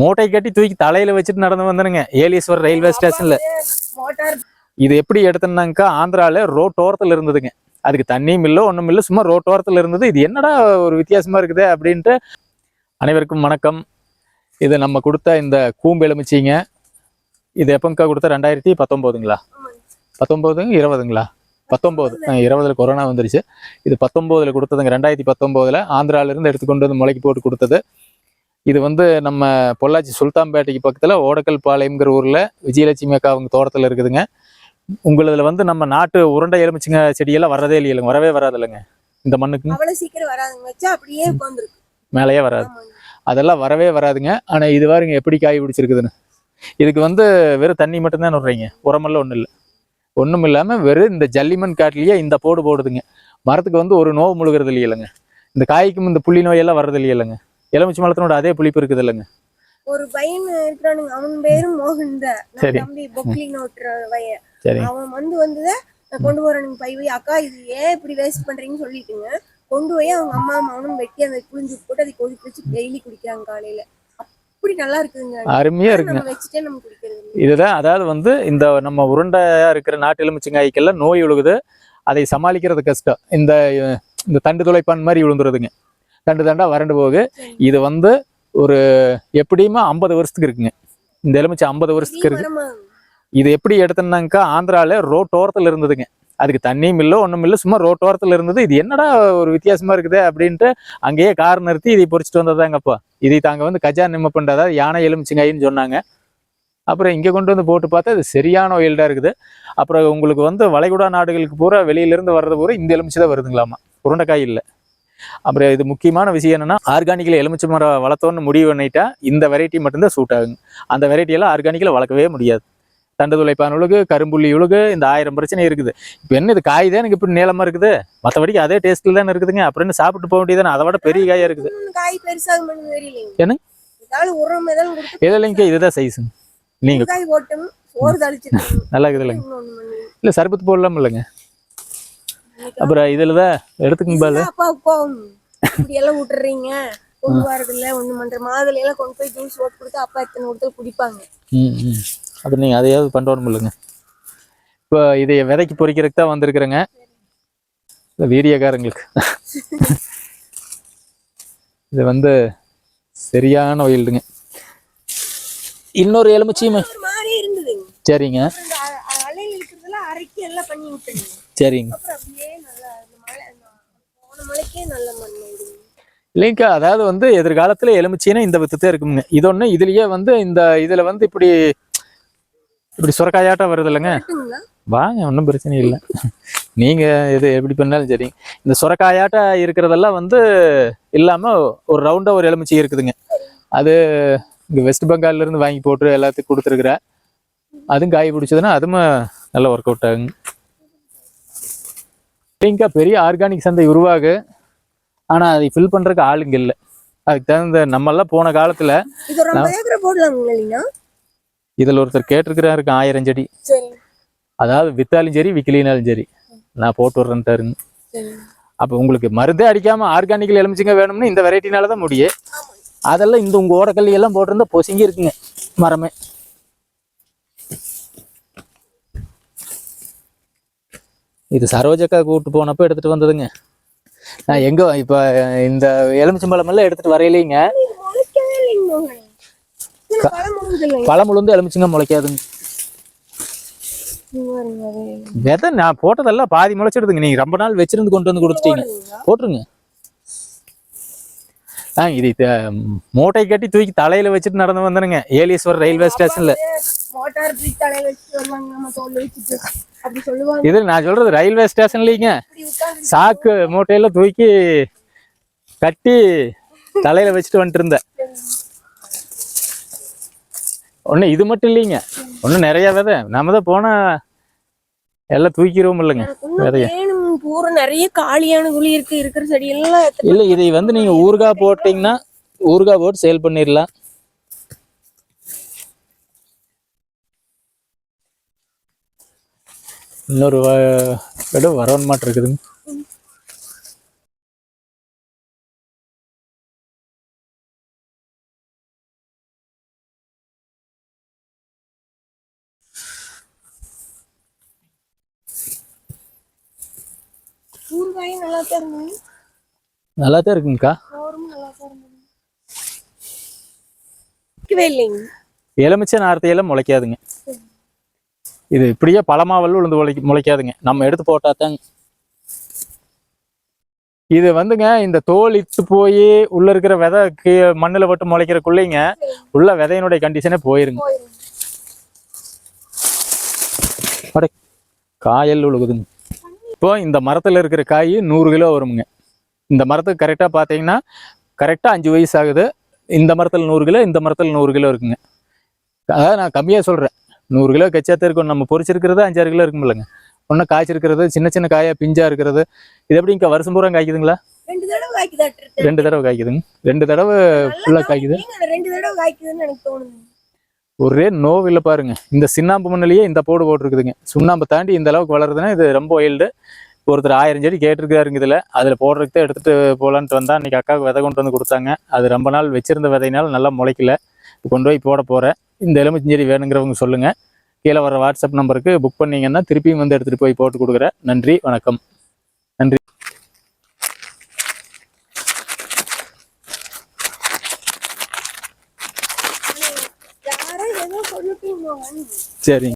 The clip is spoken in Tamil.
மூட்டை கட்டி தூக்கி தலையில வச்சுட்டு நடந்து வந்தனுங்க. ஏலீஸ்வர் ரயில்வே ஸ்டேஷன்ல. இது எப்படி எடுத்தோம்னாக்கா ஆந்திரால ரோட்டோரத்துல இருந்ததுங்க. அதுக்கு தண்ணியும் இல்லை ஒன்றும் இல்லை சும்மா ரோட்டோரத்தில் இருந்தது. இது என்னடா ஒரு வித்தியாசமா இருக்குது அப்படின்ட்டு அனைவருக்கும் வணக்கம். இது நம்ம கொடுத்த இந்த கூம்பு எலுமிச்சிங்க. இது எப்பங்கக்கா கொடுத்த? ரெண்டாயிரத்தி பத்தொம்போதுங்களா? பத்தொம்போதுங்க இருபதுங்களா? பத்தொம்போது. இருபதுல கொரோனா வந்துருச்சு. இது பத்தொம்போதுல கொடுத்ததுங்க. ரெண்டாயிரத்தி பத்தொம்போதுல ஆந்திரால இருந்து எடுத்துக்கொண்டு வந்து முளைக்கு போட்டு கொடுத்தது. இது வந்து நம்ம பொள்ளாச்சி சுல்தான்பேட்டைக்கு பக்கத்தில் ஓடக்கல் பாளையம்ங்கிற ஊரில் விஜயலட்சுமி அக்கா அவங்க தோட்டத்தில் இருக்குதுங்க. உங்களதுல வந்து நம்ம நாட்டு உருண்டை எலுமிச்சிங்க செடியெல்லாம் வரதே இல்லைங்க வரவே வராது இல்லைங்க. இந்த மண்ணுக்கு அப்படியே மேலேயே வராது. அதெல்லாம் வரவே வராதுங்க. ஆனால் இது பாருங்க எப்படி காய் பிடிச்சிருக்குதுன்னு. இதுக்கு வந்து வெறும் தண்ணி மட்டும்தான் விடுறீங்க உரமெல்லாம் ஒன்றும் இல்லை. ஒன்றும் இல்லாமல் வெறும் இந்த ஜல்லிமண் காட்டிலேயே இந்த போடு போடுதுங்க. மரத்துக்கு வந்து ஒரு நோவு முழுகிறது இல்லையிலங்க இந்த காய்க்கும் இந்த புள்ளி நோயெல்லாம் வர்றது இல்லையிலங்க எலுமிச்சி மரத்தினோட அதே புளிப்பு இருக்குது இல்லைங்க. ஒரு பையன் இருக்கிறானுங்க. அவன் பேரும் மோகன் தான். தம்பி பொக்லின் ஓட்டுற பையன். அவன் வந்து வந்தத நான் கொண்டு வரணுங்க பை போய் அக்கா இது ஏன் இப்படி வேஸ்ட் பண்றீங்கன்னு சொல்லிட்டுங்க. கொண்டு போய் அவங்க அம்மா அவனும் வெட்டி அந்த புளிஞ்சு போட்டு அதை கொதிக்க வச்சு டெய்லி குடிக்கிறாங்க காலையில. அப்படி நல்லா இருக்குதுங்க அருமையா இருக்குங்க நம்ம வச்சுட்டே நம்ம குடிக்கிறது. இதுதான் அதாவது வந்து இந்த நம்ம உருண்டையா இருக்கிற நாட்டு எலுமிச்சங்காய்க்கெல்லாம் நோய் விழுகுது. அதை சமாளிக்கிறது கஷ்டம். இந்த இந்த தண்டு துளைப்பான் மாதிரி விழுந்துருதுங்க. தண்டு தண்டா வறண்டு போகு இது வந்து ஒரு எப்படியுமா ஐம்பது வருஷத்துக்கு இருக்குங்க. இந்த எலுமிச்சை ஐம்பது வருஷத்துக்கு இருக்கு. இது எப்படி எடுத்தோம்னாக்கா ஆந்திரால ரோட்டோரத்தில் இருந்ததுங்க. அதுக்கு தண்ணியும் இல்லை ஒன்றும் இல்லை சும்மா ரோட்டோரத்தில் இருந்தது. இது என்னடா ஒரு வித்தியாசமா இருக்குது அப்படின்ட்டு அங்கேயே கார் நிறுத்தி இதை பொறிச்சிட்டு வந்ததாங்கப்பா இதை தாங்க வந்து கஜா நிம்ம பண்ணுறது அதாவது யானை எலுமிச்சங்காயின்னு சொன்னாங்க. அப்புறம் இங்கே கொண்டு வந்து போட்டு பார்த்தா இது சரியான ஒயில்டாக இருக்குது. அப்புறம் உங்களுக்கு வந்து வளைகுடா நாடுகளுக்கு பூரா வெளியிலேருந்து வர்றது பூரா இந்த எலுமிச்சை தான் வருதுங்களாமா. உருண்டைக்காய் இல்லை. அப்புறம் இது முக்கியமான விஷயம் என்னன்னா ஆர்கானிக்கில் எலுமிச்சை மரம் வளர்த்தோன்னு முடிவு பண்ணிட்டா இந்த வெரைட்டி மட்டும்தான் சூட் ஆகுங்க அந்த வெரைட்டியெல்லாம் ஆர்கானிக்கில் வளர்க்கவே முடியாது. தண்டு துளைப்பான் உழுகு கரும்புள்ளி உழுகு இந்த ஆயிரம் பிரச்சனை இருக்குது. இப்போ என்ன இது காய் தான் எனக்கு இப்படி நீளமா இருக்குது? மற்றபடிக்கு அதே டேஸ்ட்டில் தானே இருக்குதுங்க. அப்புறம் என்ன சாப்பிட்டு போக வேண்டியதானே அதை விட பெரிய காயாக இருக்குது. என்ன? எது இல்லைங்க இதுதான் சைஸுங்க நீங்கள் நல்லா இருக்குது இல்லைங்க. இல்லை சர்பத்து போடலாம் இல்லைங்க அப்புறம் இதில் தான் எடுத்துக்குங்க பால். இதுதான் அப்பா கோவம் இப்படி எல்லாம் விட்டுறீங்க. கொண்டு வரதில்ல பண்ற மாதிரி எல்லாம் கொண்டு போய் ஜூஸ் போட்டு கொடுத்து அப்பா எத்தனை கொடுத்து குடிப்பாங்க. ம் ம். அப்போ நீங்கள் அதையாவது பண்ணணும் இல்லைங்க இப்போ இதை விதைக்கு பொறிக்கிறதுக்கு தான் வந்திருக்கிறேங்க. இந்த வீடியோக்காரங்களுக்கு இது வந்து சரியான ஒயில்டுங்க இன்னொரு எலுமிச்சியுமே சரிங்க. அப்புறம் இந்த அ- அ- அலையில் இருக்கிறதெல்லாம் அரைக்கி எல்லாம் பண்ணி விட்டுங்க சரிங்க அப்புறம் அப்படியே நல்லா இந்த மழை இந்த போன மழைக்கே நல்ல மண் ஆயிடுங்க இல்லைங்கக்கா அதாவது வந்து எதிர்காலத்தில் எலுமிச்சின்னா இந்த வித்துத்தே இருக்குங்க இது ஒன்று இதுலயே வந்து இந்த இதில் வந்து இப்படி இப்படி சுரக்காயாட்டம் வருது இல்லைங்க? வாங்க ஒன்றும் பிரச்சனை இல்லை. நீங்கள் எது எப்படி பண்ணாலும் சரி. இந்த சுரக்காயாட்ட இருக்கிறதெல்லாம் வந்து இல்லாமல் ஒரு ரவுண்டாக ஒரு எலுமிச்சை இருக்குதுங்க. அது இங்கே வெஸ்ட் பெங்கால்ல இருந்து வாங்கி போட்டு எல்லாத்துக்கும் கொடுத்துருக்குறேன் அதுவும் காய் பிடிச்சதுன்னா அதுவும் நல்லா ஒர்க் அவுட் ஆகுங்க. இல்லைங்கக்கா பெரிய ஆர்கானிக் சந்தை உருவாகு. ஆனால் அதை ஃபில் பண்ணுறதுக்கு ஆளுங்க இல்லை. அதுக்கு தகுந்த நம்மெல்லாம் போன காலத்தில் இதில் ஒருத்தர் கேட்டிருக்கிறாருக்கு ஆயிரம் செடி. அதாவது வித்தாலும் சரி விக்கலினாலும் சரி. நான் போட்டு விட்றேன்ட்டாருங்க சரி. அப்போ உங்களுக்கு மருந்தே அடிக்காம ஆர்கானிக்கல் எலுமிச்சிங்க வேணும்னு இந்த வெரைட்டினால தான் முடியும். அதெல்லாம் இந்த உங்க ஓடக்கல்லி எல்லாம் போட்டிருந்தா பொசுங்கி இருக்குங்க மரமே. இது சரோஜக்கா கூப்பிட்டு போனப்போ எடுத்துட்டு வந்ததுங்க. நான் எங்க இப்போ இந்த எலுமிச்சம்பழம் எல்லாம் எடுத்துட்டு வரையிலேங்க. பழம் உளுந்து எலுமிச்சிங்க முளைக்காதுங்க. விதை நான் போட்டதெல்லாம் பாதி முளைச்சிடுதுங்க. நீங்க ரொம்ப நாள் வச்சிருந்து கொண்டு வந்து கொடுத்துட்டீங்க? போட்டுருங்க. ஆ இது மூட்டை கட்டி தூக்கி தலையில வச்சுட்டு நடந்து வந்தனுங்க ஏலீஸ்வர் ரயில்வே ஸ்டேஷன்ல இது நான் சொல்றது ரயில்வே ஸ்டேஷன்லீங்க சாக்கு மூட்டையில தூக்கி கட்டி தலையில வச்சுட்டு வந்துட்டு இருந்தேன். ஒண்ணு இது மட்டும் இல்லைங்க. ஒன்றும் நிறைய விதை. நம்ம தான் போனா எல்லாம் தூக்கிடுவோம் இல்லைங்க. விதைய. பூரா நிறைய காலியான குழி இருக்கு இருக்கிற செடி எல்லாம் இல்லை இதை வந்து நீங்க ஊறுகாய் போட்டீங்கன்னா ஊறுகாய் போட்டு சேல் பண்ணிடலாம். இன்னொரு இடம் வரவன் மாட்டு இருக்குதுங்க. ஊறுகாயும் நல்லா தான் இருந்தது நல்லா தான் இருக்குங்கக்கா மோரும் நல்லா தான் இருந்தது இருக்கவே இல்லைங்க. எலுமிச்சை நார்த்தையில முளைக்காதுங்க. இது இப்படியே பழமாவல் உளுந்து முளைக்க முளைக்காதுங்க. நம்ம எடுத்து போட்டா தாங்க இது வந்துங்க இந்த தோல் இட்டு போய் உள்ள இருக்கிற விதை மண்ணுல போட்டு முளைக்கிறக்குள்ளேங்க உள்ள விதையினுடைய கண்டிஷனே போயிருங்க. காயல் உழுகுதுங்க. இப்போ இந்த மரத்துல இருக்கிற காய் நூறு கிலோ வருமுங்க. இந்த மரத்துக்கு கரெக்டாக பார்த்தீங்கன்னா கரெக்டாக அஞ்சு வயசு ஆகுது. இந்த மரத்தில் நூறு கிலோ இந்த மரத்தில் நூறு கிலோ இருக்குங்க. அதாவது நான் கம்மியாக சொல்கிறேன் நூறு கிலோ கச்சாத்த இருக்கும். நம்ம பொரிச்சிருக்கிறது அஞ்சாறு கிலோ இருக்குமில்லங்க ஒன்றும் காய்ச்சிருக்கிறது சின்ன சின்ன காயாக பிஞ்சாக இருக்கிறது. இது எப்படி இங்கே வருஷம் பூரா காய்க்குதுங்களா? ரெண்டு தடவை காய்க்குதாட்டு ரெண்டு தடவை காய்க்குதுங்க. ரெண்டு தடவை ஃபுல்லாக காய்க்குது. ரெண்டு தடவை காய்க்குதுன்னு எனக்கு தோணுது ஒரே நோவில் பாருங்க. இந்த சின்னாம்பு மண்ணிலேயே இந்த போடு போட்டிருக்குதுங்க. சுண்ணாம்பை தாண்டி இந்த அளவுக்கு வளருதுன்னா இது ரொம்ப ஒயில்டு ஒருத்தர் ஆயிரம் செடி கேட்டிருக்காருங்க இதில். அதில் போடுறதுக்கு எடுத்துகிட்டு போகலான்ட்டு வந்தால் அன்றைக்கி அக்காவுக்கு விதை கொண்டு வந்து கொடுத்தாங்க. அது ரொம்ப நாள் வச்சிருந்த விதையினால் நல்லா முளைக்கல. கொண்டு போய் போட போகிறேன் இந்த எலுமிச்சஞ்செடி வேணுங்கிறவங்க சொல்லுங்கள் கீழே வர வாட்ஸ்அப் நம்பருக்கு புக் பண்ணீங்கன்னா திருப்பியும் வந்து எடுத்துகிட்டு போய் போட்டு கொடுக்குறேன். நன்றி வணக்கம். நன்றி. serem